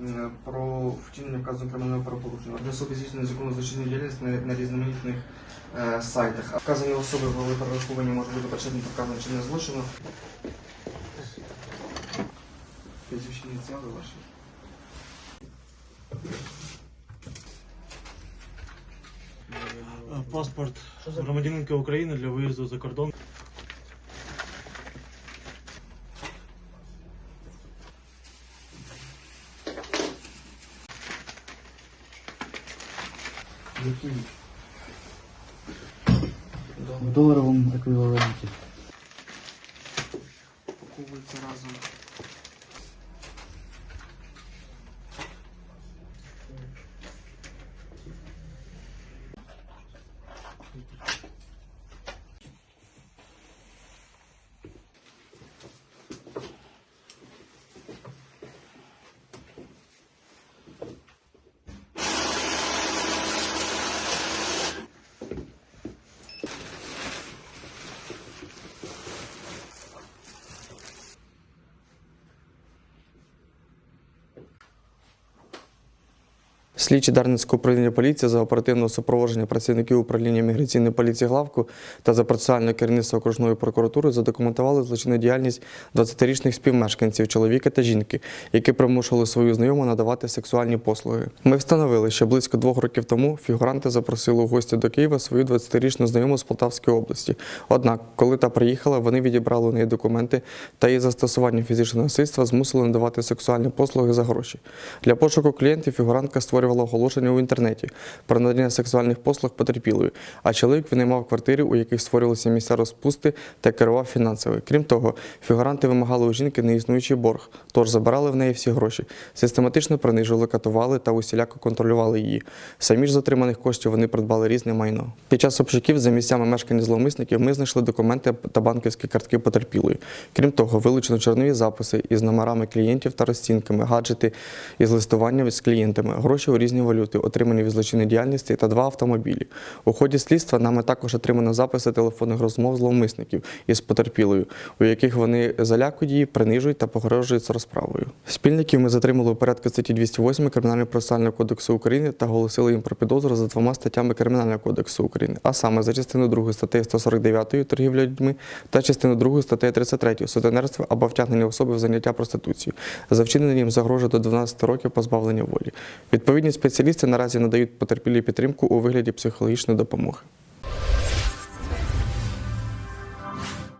м, про вчинення вказаного кримінального правопорушення. Одні особи здійснюють законну злочинну діяльність на, на різноманітних е, сайтах. Вказані особи були перераховані, може бути причетні до вказаного чинного злочину. Прізвища ініціали ваші. Е, Паспорт громадянинки України для виїзду за кордон. В доларовому еквіваленті. Паковуються разом. Слідчі Дарницького управління поліції за оперативного супроводження працівників управління міграційної поліції Главку та за процесуальне керівництво окружної прокуратури задокументували злочинну діяльність 20-річних співмешканців чоловіка та жінки, які примушували свою знайому надавати сексуальні послуги. Ми встановили, що близько двох років тому фігуранти запросили у гості до Києва свою 20-річну знайому з Полтавської області. Однак, коли та приїхала, вони відібрали у неї документи та її застосування фізичного насильства змусили надавати сексуальні послуги за гроші. Для пошуку клієнтів фігурантка створювала оголошення у інтернеті про надання сексуальних послуг потерпілої, а чоловік винаймав квартири, у яких створювалися місця розпусти та керував фінансово. Крім того, фігуранти вимагали у жінки неіснуючий борг, тож забирали в неї всі гроші, систематично принижували, катували та усіляко контролювали її. Самі ж з отриманих коштів вони придбали різне майно. Під час обшуків за місцями мешкання зловмисників ми знайшли документи та банківські картки потерпілої. Крім того, вилучено чорнові записи із номерами клієнтів та розцінками, гаджети із листуванням з клієнтами, гроші різні валюти, отримані від злочинної діяльності та два автомобілі. У ході слідства нами також отримано записи телефонних розмов зловмисників із потерпілою, у яких вони залякують її, принижують та погрожують розправою. Спільників ми затримали у порядку статті 208 Кримінального процесуального кодексу України та оголосили їм про підозру за двома статтями Кримінального кодексу України, а саме за частину 2 статті 149 торгівля людьми та частину 2 статті 33 сутенерство або втягнення особи в заняття проституцією. За вчинення їм загрожує до 12 років позбавлення волі. Відповідні спеціалісти наразі надають потерпілій підтримку у вигляді психологічної допомоги.